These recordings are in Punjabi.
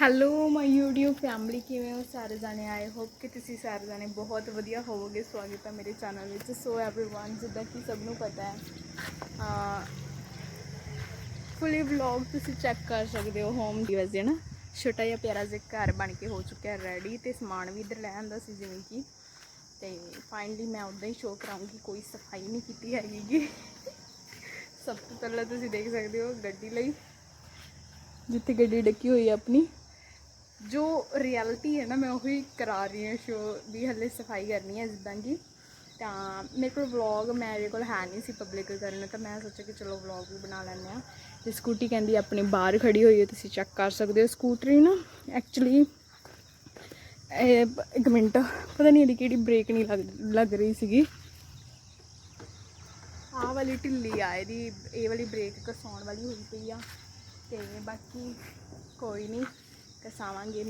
ਹੈਲੋ ਮਾਈ YouTube ਫੈਮਿਲੀ ਕਿਵੇਂ ਹੋ ਸਾਰੇ ਜਾਣੇ ਆਏ ਹੋਪ ਕਿ ਤੁਸੀਂ ਸਾਰੇ ਜਾਣੇ ਬਹੁਤ ਵਧੀਆ ਹੋਵੋਗੇ ਸਵਾਗਤ ਹੈ ਮੇਰੇ ਚੈਨਲ ਵਿੱਚ ਸੋ एवरीवन ਜਿੱਦਾਂ ਕਿ ਸਭ ਨੂੰ ਪਤਾ ਹੈ ਫੁੱਲੀ ਵਲੌਗ ਤੁਸੀਂ ਚੈੱਕ ਕਰ ਸਕਦੇ ਹੋ ਹੋਮ ਦੀ ਵਜੇ ਨਾ ਛੋਟਾ ਜਿਹਾ ਪਿਆਰਾ ਜਿਹਾ ਘਰ ਬਣ ਕੇ ਹੋ ਚੁੱਕਿਆ ਰੈਡੀ ਤੇ ਸਮਾਨ ਵੀ ਇੱਧਰ ਲੈ ਆਂਦਾ ਸੀ ਜਿਵੇਂ ਕਿ ਤੇ ਫਾਈਨਲੀ ਮੈਂ ਉਦਾਂ ਹੀ ਸ਼ੋਅ ਕਰਾਉਂਗੀ ਕੋਈ ਸਫਾਈ ਨਹੀਂ ਕੀਤੀ ਹੈਗੀ ਗੀ। ਸਭ ਤੋਂ ਪਹਿਲਾਂ ਤੁਸੀਂ ਦੇਖ ਸਕਦੇ ਹੋ ਗੱਡੀ ਲਈ ਜਿੱਥੇ ਗੱਡੀ ਡੱਕੀ ਹੋਈ ਹੈ ਆਪਣੀ ਜੋ ਰਿਐਲਿਟੀ ਹੈ ਨਾ, ਮੈਂ ਉਹੀ ਕਰਾ ਰਹੀ ਹਾਂ ਸ਼ੋ ਵੀ ਹੱਲੇ ਸਫ਼ਾਈ ਕਰਨੀ ਹੈ ਜਿੱਦਾਂ ਕਿ ਤਾਂ ਮੇਰੇ ਕੋਲ ਵਲੌਗ ਮੇਰੇ ਕੋਲ ਹੈ ਨਹੀਂ ਸੀ ਪਬਲਿਕ ਕਰਨ, ਤਾਂ ਮੈਂ ਸੋਚਿਆ ਕਿ ਚਲੋ ਵਲੌਗ ਵੀ ਬਣਾ ਲੈਂਦੇ ਆ ਤੇ ਸਕੂਟੀ ਕਹਿੰਦੀ ਆਪਣੀ ਬਾਹਰ ਖੜੀ ਹੋਈ ਹੈ, ਤੁਸੀਂ ਚੈੱਕ ਕਰ ਸਕਦੇ ਹੋ। ਸਕੂਟਰੀ ਨਾ ਐਕਚੁਅਲੀ ਇਹ ਇੱਕ ਮਿੰਟ, ਪਤਾ ਨਹੀਂ ਇਹਦੀ ਕਿਹੜੀ ਬ੍ਰੇਕ ਨਹੀਂ ਲੱਗ ਲੱਗ ਰਹੀ ਸੀਗੀ। ਆਹ ਵਾਲੀ ਢਿੱਲੀ ਆ, ਇਹਦੀ, ਇਹ ਵਾਲੀ ਬ੍ਰੇਕ ਕਸਾਉਣ ਵਾਲੀ ਹੋਈ ਪਈ ਆ। ਤੇ ਬਾਕੀ ਕੋਈ ਨਹੀਂ। ਕਰਸਾਵਾਂਗੇ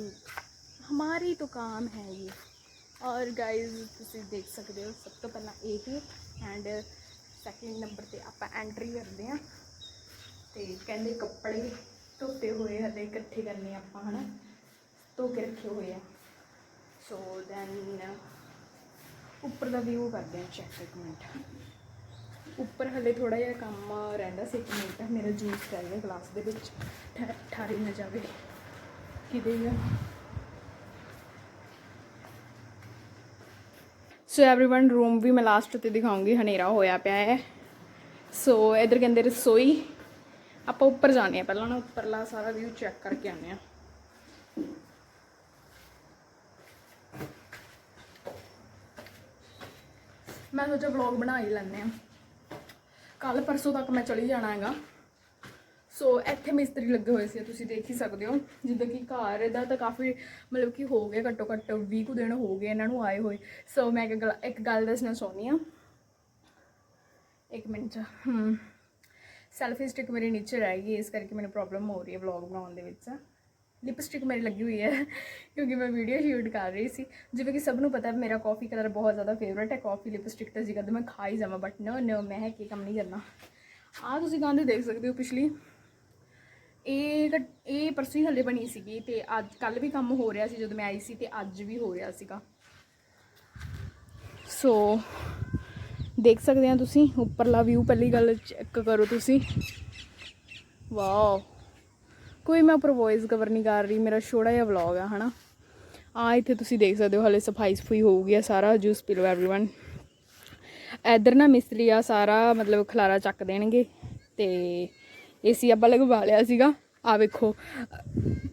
ਹਮਾਰੀ ਤੋਂ ਕਾਮ ਹੈ ਇਹ। ਔਰ ਗਾਇਜ਼ ਤੁਸੀਂ ਦੇਖ ਸਕਦੇ ਹੋ ਸਭ ਤੋਂ ਪਹਿਲਾਂ ਇਹ ਹੀ। ਐਂਡ ਸੈਕਿੰਡ ਨੰਬਰ ਤੇ ਆਪਾਂ ਐਂਟਰੀ ਕਰਦੇ ਆ ਤੇ ਕਹਿੰਦੇ ਕੱਪੜੇ ਧੋਤੇ ਹੋਏ ਹਲੇ ਇਕੱਠੇ ਕਰਨੇ ਆਪਾਂ, ਹਨਾ? ਧੋ ਕੇ ਰੱਖੇ ਹੋਏ ਆ। ਸੋ ਦੈਨ ਉੱਪਰ ਦਾ ਵੀਊ ਕਰਦੇ ਆ ਚੈੱਕ ਇੱਕ ਮਿੰਟ। ਉੱਪਰ ਹਲੇ ਥੋੜਾ ਜਿਹਾ ਕੰਮ ਰਹਿੰਦਾ ਸੀ ਇੱਕ ਮਿੰਟ। ਮੇਰਾ ਜੂਸ ਰਹਿ ਗਿਆ ਗਲਾਸ ਦੇ ਵਿੱਚ। ਠਾਰੀ ਨਾ ਜਾਵੇ। ਕਿਤੇ ਆ ਸੋ एवरीवन ਰੂਮ ਵੀ ਮੈਂ ਲਾਸਟ ਤੇ ਦਿਖਾਉਂਗੀ ਹਨੇਰਾ ਹੋਇਆ ਪਿਆ ਹੈ ਸੋ ਇਧਰ ਕਹਿੰਦੇ ਰਸੋਈ ਆਪਾਂ ਉੱਪਰ ਜਾਣੇ ਆ ਪਹਿਲਾਂ ਨਾ ਉੱਪਰਲਾ ਸਾਰਾ ਵਿਊ ਚੈੱਕ ਕਰਕੇ ਆਨੇ ਆ ਮੈਂ ਸੋਚਿਆ ਵਲੌਗ ਬਣਾ ਹੀ ਲੈਂਦੇ ਆ ਕੱਲ ਪਰਸੋਂ ਤੱਕ ਮੈਂ ਚਲੀ ਜਾਣਾ ਹੈਗਾ ਸੋ ਇੱਥੇ ਮਿਸਤਰੀ ਲੱਗੇ ਹੋਏ ਸੀ, ਤੁਸੀਂ ਦੇਖ ਹੀ ਸਕਦੇ ਹੋ। ਜਿੱਦਾਂ ਕਿ ਘਰ ਇਹਦਾ ਤਾਂ ਕਾਫੀ ਮਤਲਬ ਕਿ ਹੋ ਗਏ ਘੱਟੋ ਘੱਟ 20 ਕੁ ਦਿਨ ਹੋ ਗਏ ਇਹਨਾਂ ਨੂੰ ਆਏ ਹੋਏ। ਸੋ ਮੈਂ ਇੱਕ ਗੱਲ ਇੱਕ ਗੱਲ ਦੱਸਣਾ ਚਾਹੁੰਦੀ ਆ ਇੱਕ ਮਿੰਟ, ਹਮ। ਸੈਲਫੀ ਸਟਿਕ ਮੇਰੇ ਨੀਚੇ ਰਹਿ ਗਈ, ਇਸ ਕਰਕੇ ਮੈਨੂੰ ਪ੍ਰੋਬਲਮ ਹੋ ਰਹੀ ਹੈ ਵਲੌਗ ਬਣਾਉਣ ਦੇ ਵਿੱਚ। ਲਿਪਸਟਿਕ ਮੇਰੀ ਲੱਗੀ ਹੋਈ ਹੈ, ਕਿਉਂਕਿ ਮੈਂ ਵੀਡੀਓ ਸ਼ੂਟ ਕਰ ਰਹੀ ਸੀ। ਜਿਵੇਂ ਕਿ ਸਭ ਨੂੰ ਪਤਾ ਹੈ ਮੇਰਾ ਕਾਫੀ ਕਲਰ ਬਹੁਤ ਜ਼ਿਆਦਾ ਫੇਵਰਟ ਹੈ। ਕਾਫੀ ਲਿਪਸਟਿਕ ਤਾਂ ਜੀ ਕਦੇ ਮੈਂ ਖਾ ਹੀ ਜਾਵਾਂ ਬਟ ਨੋ ਨੋ ਮੈਂ ਕੀ ਕੰਮ ਨਹੀਂ ਕਰਨਾ। ਆਹ ਤੁਸੀਂ ਗਾਂਦੇ ਦੇਖ ਸਕਦੇ ਹੋ ਪਿਛਲੀ। ਇਹ ਘਟ- ਇਹ ਪਰਸੋਂ ਹੀ ਹੱਲੇ ਬਣੀ ਸੀਗੀ ਤੇ ਅੱਜ ਕੱਲ ਵੀ ਕੰਮ ਹੋ ਰਿਹਾ ਸੀ ਜਦੋਂ ਮੈਂ ਆਈ ਸੀ ਤੇ ਅੱਜ ਵੀ ਹੋ ਰਿਹਾ ਸੀਗਾ ਸੋ ਦੇਖ ਸਕਦੇ ਆ ਤੁਸੀਂ ਉੱਪਰਲਾ ਵਿਊ ਪਹਿਲੀ ਗੱਲ ਚੈੱਕ ਕਰੋ ਤੁਸੀਂ ਵਾਓ ਕੋਈ ਮੈਂ ਉੱਪਰ ਵੌਇਸ ਕਵਰ ਨਹੀਂ ਕਰ ਰਹੀ ਮੇਰਾ ਛੋਟਾ ਜਿਹਾ ਵਲੌਗ ਆ ਹਨਾ ਆ ਇੱਥੇ ਤੁਸੀਂ ਦੇਖ ਸਕਦੇ ਹੋ ਹਲੇ ਸਫਾਈ ਸਫੂਈ ਹੋਊਗੀ ਆ ਸਾਰਾ ਜੂਸ ਪੀ ਲਓ एवरीवन ਇੱਧਰ ਨਾ ਮਿਸਤਰੀ ਆ ਸਾਰਾ ਮਤਲਬ ਖਲਾਰਾ ਚੱਕ ਦੇਣਗੇ ਤੇ ਏਸੀ ਆਪਾਂ ਲਗਵਾ ਲਿਆ ਸੀਗਾ। ਆ ਵੇਖੋ।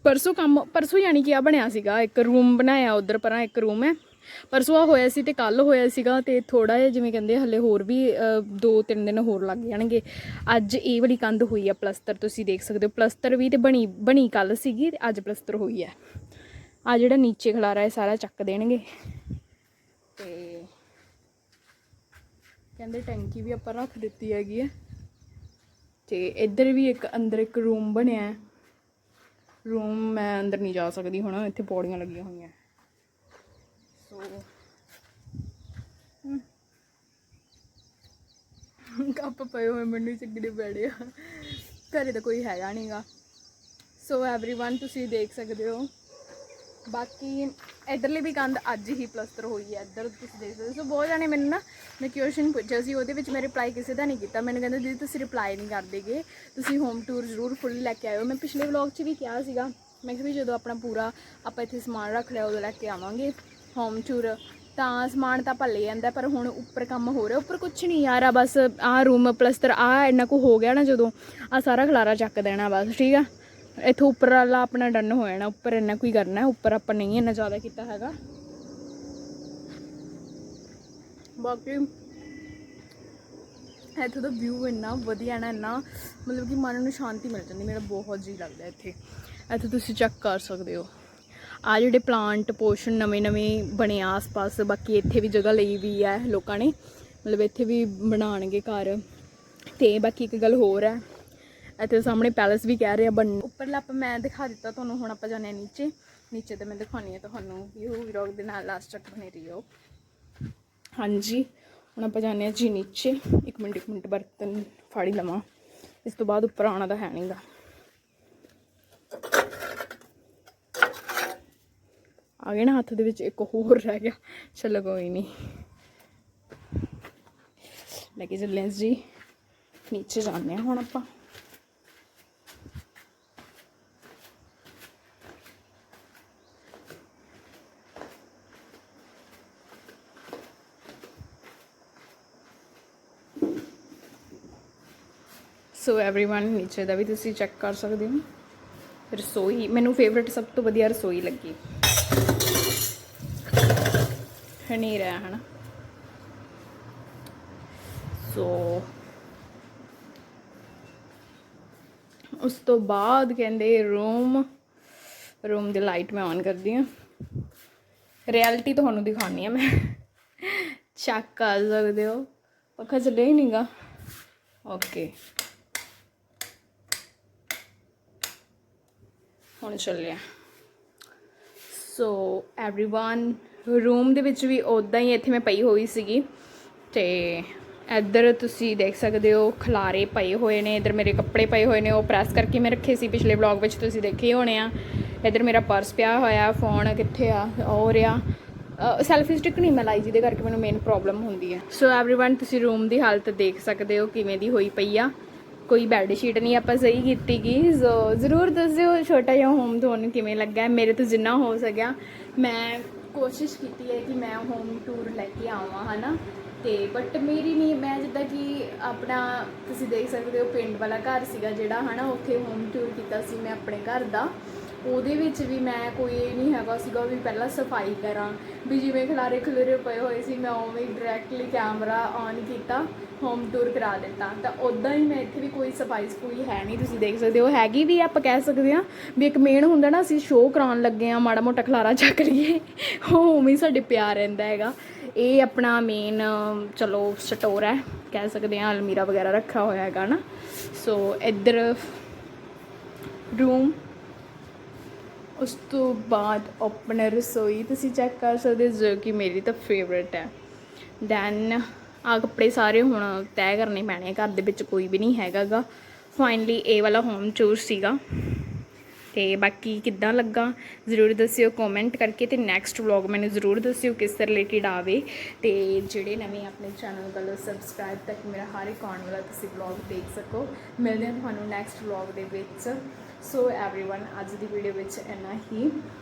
ਪਰਸੋਂ ਕੰਮ, ਪਰਸੋਂ ਯਾਨੀ ਕਿ ਆ ਬਣਿਆ ਸੀਗਾ। ਇੱਕ ਰੂਮ ਬਣਾਇਆ ਉਧਰ ਪਰਾਂ, ਇੱਕ ਰੂਮ ਹੈ। ਪਰਸੋਂ ਆ ਹੋਇਆ ਸੀ ਤੇ ਕੱਲ ਹੋਇਆ ਸੀਗਾ ਤੇ ਥੋੜਾ ਜਿਹਾ ਜਿਵੇਂ ਕਹਿੰਦੇ ਹਲੇ ਹੋਰ ਵੀ 2-3 ਦਿਨ ਹੋਰ ਲੱਗ ਜਾਣਗੇ। ਅੱਜ ਇਹ ਵਾਲੀ ਕੰਧ ਹੋਈ ਆ ਪਲਸਤਰ, ਤੁਸੀਂ ਦੇਖ ਸਕਦੇ ਹੋ। ਪਲਸਤਰ ਵੀ ਤੇ ਬਣੀ ਬਣੀ ਕੱਲ ਸੀਗੀ ਤੇ ਅੱਜ ਪਲਸਤਰ ਹੋਈ ਹੈ ਆ ਜਿਹੜਾ ਨੀਚੇ ਖਲਾਰਾ ਹੈ, ਸਾਰਾ ਚੱਕ ਦੇਣਗੇ। ਤੇ ਕਹਿੰਦੇ ਟੈਂਕੀ ਵੀ ਆਪਾਂ ਰੱਖ ਦਿੱਤੀ ਹੈਗੀ ਹੈ ਤੇ ਇੱਧਰ ਵੀ ਇੱਕ ਅੰਦਰ ਇੱਕ ਰੂਮ ਬਣਿਆ ਹੈ ਰੂਮ ਮੈਂ ਅੰਦਰ ਨਹੀਂ ਜਾ ਸਕਦੀ ਹੁਣ ਇੱਥੇ ਪੌੜੀਆਂ ਲੱਗੀਆਂ ਹੋਈਆਂ ਸੋ ਕੱਪ ਪਏ ਹੋਏ ਮੈਨੂੰ ਚੱਗੜੇ ਬੈੜੇ ਆ ਘਰੇ ਤਾਂ ਕੋਈ ਹੈਗਾ ਨਹੀਂਗਾ ਸੋ एवरीवन ਤੁਸੀਂ ਦੇਖ ਸਕਦੇ ਹੋ ਬਾਕੀ ਇਧਰਲੀ ਵੀ ਕੰਧ ਅੱਜ ਹੀ ਪਲਸਟਰ ਹੋਈ ਹੈ, ਇੱਧਰ ਤੁਸੀਂ ਦੇਖ ਸਕਦੇ ਹੋ। ਸੋ ਬਹੁਤ ਜਾਣੇ ਮੈਨੂੰ ਨਾ ਮੈਂ ਕੁਐਸਚਨ ਪੁੱਛਿਆ ਸੀ, ਉਹਦੇ ਵਿੱਚ ਮੈਂ ਰਿਪਲਾਈ ਕਿਸੇ ਦਾ ਨਹੀਂ ਕੀਤਾ। ਮੈਨੂੰ ਕਹਿੰਦੇ, ਦੀਦੀ, ਤੁਸੀਂ ਰਿਪਲਾਈ ਨਹੀਂ ਕਰਦੇਗੇ ਤੁਸੀਂ ਹੋਮ ਟੂਰ ਜ਼ਰੂਰ ਫੁੱਲੀ ਲੈ ਕੇ ਆਇਓ। ਮੈਂ ਪਿਛਲੇ ਵਲੌਗ 'ਚ ਵੀ ਕਿਹਾ ਸੀਗਾ, ਮੈਂ ਕਿਹਾ ਵੀ ਜਦੋਂ ਆਪਣਾ ਪੂਰਾ ਆਪਾਂ ਇੱਥੇ ਸਮਾਨ ਰੱਖ ਲਿਆ, ਉਦੋਂ ਲੈ ਕੇ ਆਵਾਂਗੇ ਹੋਮ ਟੂਰ ਤਾਂ ਸਮਾਨ ਤਾਂ ਭੱਲੇ ਜਾਂਦਾ, ਪਰ ਹੁਣ ਉੱਪਰ ਕੰਮ ਹੋ ਰਿਹਾ। ਉੱਪਰ ਕੁਝ ਨਹੀਂ ਯਾਰ, ਆ ਬਸ ਆਹ ਰੂਮ ਪਲਸਤਰ ਆ ਇੰਨਾ ਕੁ ਹੋ ਗਿਆ ਨਾ ਜਦੋਂ ਆ ਸਾਰਾ ਖਲਾਰਾ ਚੱਕ ਦੇਣਾ ਬਸ, ਠੀਕ ਆ? ਇੱਥੋਂ ਉੱਪਰ ਵਾਲਾ ਆਪਣਾ ਡਨ ਹੋ ਜਾਣਾ, ਉੱਪਰ ਇੰਨਾ ਕੋਈ ਕਰਨਾ, ਉੱਪਰ ਆਪਾਂ ਨਹੀਂ ਇੰਨਾ ਜ਼ਿਆਦਾ ਕੀਤਾ ਹੈਗਾ। ਬਾਕੀ ਇੱਥੋਂ ਦਾ ਵਿਊ ਇੰਨਾ ਵਧੀਆ ਨਾ, ਇੰਨਾ ਮਤਲਬ ਕਿ ਮਨ ਨੂੰ ਸ਼ਾਂਤੀ ਮਿਲ ਜਾਂਦੀ, ਮੇਰਾ ਬਹੁਤ ਜੀ ਲੱਗਦਾ ਇੱਥੇ। ਇੱਥੇ ਤੁਸੀਂ ਚੈੱਕ ਕਰ ਸਕਦੇ ਹੋ। ਆ ਜਿਹੜੇ ਪਲਾਂਟ ਪੋਸ਼ਨ ਨਵੇਂ ਨਵੇਂ ਬਣੇ ਆਸ-ਪਾਸ, ਬਾਕੀ ਇੱਥੇ ਵੀ ਜਗ੍ਹਾ ਲਈ ਵੀ ਹੈ ਲੋਕਾਂ ਨੇ। ਮਤਲਬ ਇੱਥੇ ਵੀ ਬਣਾਉਣਗੇ ਘਰ। ਤੇ ਬਾਕੀ ਇੱਕ ਗੱਲ ਹੋਰ ਹੈ ਇੱਥੇ ਸਾਹਮਣੇ ਪੈਲਸ ਵੀ ਕਹਿ ਰਹੇ ਆ, ਬਣ ਉੱਪਰਲਾ ਆਪਾਂ ਮੈਂ ਦਿਖਾ ਦਿੱਤਾ, ਤੁਹਾਨੂੰ ਹੁਣ ਆਪਾਂ ਜਾਣੇ ਨੀਚੇ। ਨੀਚੇ ਤੇ ਮੈਂ ਦਿਖਾਉਣੀ ਹੈ ਤੁਹਾਨੂੰ ਵਿਊ ਵੀਰੋਗ ਦੇ ਨਾਲ ਲਾਸਟ ਤੱਕ ਬਣੇ ਰਹੀਓ ਹਾਂਜੀ, ਹੁਣ ਆਪਾਂ ਜਾਂਦੇ ਹਾਂ ਜੀ ਨੀਚੇ। ਇੱਕ ਮਿੰਟ ਇੱਕ ਮਿੰਟ ਬਰਤਨ ਫਾੜੀ ਲਵਾਂ। ਇਸ ਤੋਂ ਬਾਅਦ ਉੱਪਰ ਆਉਣਾ ਤਾਂ ਹੈ ਨਹੀਂਗਾ ਆ ਗਿਆ ਨਾ ਹੱਥ ਦੇ ਵਿੱਚ, ਇੱਕ ਹੋਰ ਰਹਿ ਗਿਆ। ਚਲੋ ਕੋਈ ਨਹੀਂ ਲੈ ਕੇ ਚੱਲੇ ਜੀ। ਨੀਚੇ ਜਾਂਦੇ ਹਾਂ ਹੁਣ ਆਪਾਂ। ਸੋ एवरीवन ਨੀਚੇ ਦਾ ਵੀ ਤੁਸੀਂ ਚੈੱਕ ਕਰ ਸਕਦੇ ਹੋ ਰਸੋਈ ਮੈਨੂੰ ਫੇਵਰਿਟ ਸਭ ਤੋਂ ਵਧੀਆ ਰਸੋਈ ਲੱਗੀ ਹਨੇਰਾ ਹੈ ਹਨਾ ਸੋ ਉਸ ਤੋਂ ਬਾਅਦ ਕਹਿੰਦੇ ਰੂਮ ਰੂਮ ਦੀ ਲਾਈਟ ਮੈਂ ਔਨ ਕਰਦੀ ਹਾਂ ਰਿਐਲਿਟੀ ਤੁਹਾਨੂੰ ਦਿਖਾਉਣੀ ਆ ਮੈਂ ਚੈੱਕ ਕਰ ਸਕਦੇ ਹੋ ਪੱਖਾ ਚੱਲਿਆ ਹੀ ਨਹੀਂਗਾ ਓਕੇ ਹੁਣ ਚੱਲਿਆ ਸੋ एवरीवन ਰੂਮ ਦੇ ਵਿੱਚ ਵੀ ਉਦਾਂ ਹੀ ਇੱਥੇ ਮੈਂ ਪਈ ਹੋਈ ਸੀਗੀ ਤੇ ਇੱਧਰ ਤੁਸੀਂ ਦੇਖ ਸਕਦੇ ਹੋ ਖਲਾਰੇ ਪਏ ਹੋਏ ਨੇ ਇੱਧਰ ਮੇਰੇ ਕੱਪੜੇ ਪਏ ਹੋਏ ਨੇ ਉਹ ਪ੍ਰੈਸ ਕਰਕੇ ਮੈਂ ਰੱਖੇ ਸੀ ਪਿਛਲੇ ਵਲੌਗ ਵਿੱਚ ਤੁਸੀਂ ਦੇਖੇ ਹੀ ਹੋਣੇ ਆ ਇੱਧਰ ਮੇਰਾ ਪਰਸ ਪਿਆ ਹੋਇਆ ਫੋਨ ਕਿੱਥੇ ਆ ਉਹ ਰਿਹਾ ਸੈਲਫੀ ਸਟਿਕ ਨਹੀਂ ਮੈਂ ਲਾਈ ਜਿਹਦੇ ਕਰਕੇ ਮੈਨੂੰ ਮੇਨ ਪ੍ਰੋਬਲਮ ਹੁੰਦੀ ਹੈ ਸੋ एवरीवन ਤੁਸੀਂ ਰੂਮ ਦੀ ਹਾਲਤ ਦੇਖ ਸਕਦੇ ਹੋ ਕਿਵੇਂ ਦੀ ਹੋਈ ਪਈ ਆ ਕੋਈ ਬੈੱਡ ਸ਼ੀਟ ਨਹੀਂ ਆਪਾਂ ਸਹੀ ਕੀਤੀ ਗਈ ਸੋ ਜ਼ਰੂਰ ਦੱਸਿਓ ਛੋਟਾ ਜਿਹਾ ਹੋਮ ਤੁਹਾਨੂੰ ਕਿਵੇਂ ਲੱਗਾ। ਮੇਰੇ ਤੋਂ ਜਿੰਨਾ ਹੋ ਸਕਿਆ, ਮੈਂ ਕੋਸ਼ਿਸ਼ ਕੀਤੀ ਹੈ ਕਿ ਮੈਂ ਹੋਮ ਟੂਰ ਲੈ ਕੇ ਆਵਾਂ, ਹਨਾ? ਤੇ ਬਟ ਮੇਰੀ ਨਹੀਂ, ਮੈਂ ਜਿੱਦਾਂ ਕਿ ਆਪਣਾ, ਤੁਸੀਂ ਦੇਖ ਸਕਦੇ ਹੋ, ਪਿੰਡ ਵਾਲਾ ਘਰ ਸੀਗਾ ਜਿਹੜਾ, ਹਨਾ? ਉੱਥੇ ਹੋਮ ਟੂਰ ਕੀਤਾ ਸੀ ਮੈਂ ਆਪਣੇ ਘਰ ਦਾ। ਉਹਦੇ ਵਿੱਚ ਵੀ ਮੈਂ ਕੋਈ ਇਹ ਨਹੀਂ ਹੈਗਾ ਸੀਗਾ ਵੀ ਪਹਿਲਾਂ ਸਫ਼ਾਈ ਕਰਾਂ, ਵੀ ਜਿਵੇਂ ਖਲਾਰੇ ਖਲੂਰੇ ਪਏ ਹੋਏ ਸੀ, ਮੈਂ ਉਵੇਂ ਡਾਇਰੈਕਟਲੀ ਕੈਮਰਾ ਔਨ ਕੀਤਾ ਹੋਮ ਟੂਰ ਕਰਾ ਦਿੱਤਾ। ਤਾਂ ਉਦਾਂ ਹੀ ਮੈਂ ਇੱਥੇ ਵੀ ਕੋਈ ਸਫ਼ਾਈ ਸਫੂਈ ਹੈ ਨਹੀਂ, ਤੁਸੀਂ ਦੇਖ ਸਕਦੇ ਹੋ, ਹੈਗੀ ਵੀ ਆਪਾਂ ਕਹਿ ਸਕਦੇ ਹਾਂ ਵੀ ਇੱਕ ਮੇਨ ਹੁੰਦਾ ਨਾ, ਅਸੀਂ ਸ਼ੋਅ ਕਰਾਉਣ ਲੱਗੇ ਆ ਮਾੜਾ ਮੋਟਾ ਖਲਾਰਾ ਚੱਕ ਲਈਏ, ਉਹ ਉਵੇਂ ਹੀ ਸਾਡੇ ਪਿਆਰ ਰਹਿੰਦਾ ਹੈਗਾ। ਇਹ ਆਪਣਾ ਮੇਨ ਚਲੋ ਸਟੋਰ ਹੈ, ਕਹਿ ਸਕਦੇ ਹਾਂ, ਅਲਮੀਰਾ ਵਗੈਰਾ ਰੱਖਿਆ ਹੋਇਆ ਹੈਗਾ ਨਾ। ਸੋ ਇੱਧਰ ਰੂਮ ਉਸ ਤੋਂ ਬਾਅਦ ਓਪਨਰ ਰਸੋਈ ਤੁਸੀਂ ਚੈੱਕ ਕਰ ਸਕਦੇ ਜੋ ਕਿ ਮੇਰੀ ਤਾਂ ਫੇਵਰਟ ਹੈ। ਦੈਨ ਆ ਕੱਪੜੇ ਸਾਰੇ ਹੁਣ ਤੈਅ ਕਰਨੇ ਪੈਣੇ ਘਰ ਦੇ ਵਿੱਚ ਕੋਈ ਵੀ ਨਹੀਂ ਹੈਗਾਗਾ। ਫਾਈਨਲੀ ਇਹ ਵਾਲਾ ਹੋਮ ਚੂਰ ਸੀਗਾ। ਤੇ ਬਾਕੀ ਕਿੱਦਾਂ ਲੱਗਾ, ਜ਼ਰੂਰ ਦੱਸਿਓ ਕਮੈਂਟ ਕਰਕੇ ਤੇ ਨੈਕਸਟ ਵਲੌਗ ਮੈਨੂੰ ਜ਼ਰੂਰ ਦੱਸਿਓ ਕਿਸ ਰਿਲੇਟਡ ਆਵੇ। ਤੇ ਜਿਹੜੇ ਨਵੇਂ ਆਪਣੇ ਚੈਨਲ ਵੱਲੋਂ ਸਬਸਕ੍ਰਾਈਬ ਤੱਕ ਮੇਰਾ ਹਰ ਇੱਕ ਆਉਣ ਵਾਲਾ ਤੁਸੀਂ ਵਲੌਗ ਦੇਖ ਸਕੋ। ਮਿਲਦੇ ਹਾਂ ਤੁਹਾਨੂੰ ਨੈਕਸਟ ਵਲੌਗ ਦੇ ਵਿੱਚ। so everyone आज दी वीडियो बिच इन्ना ही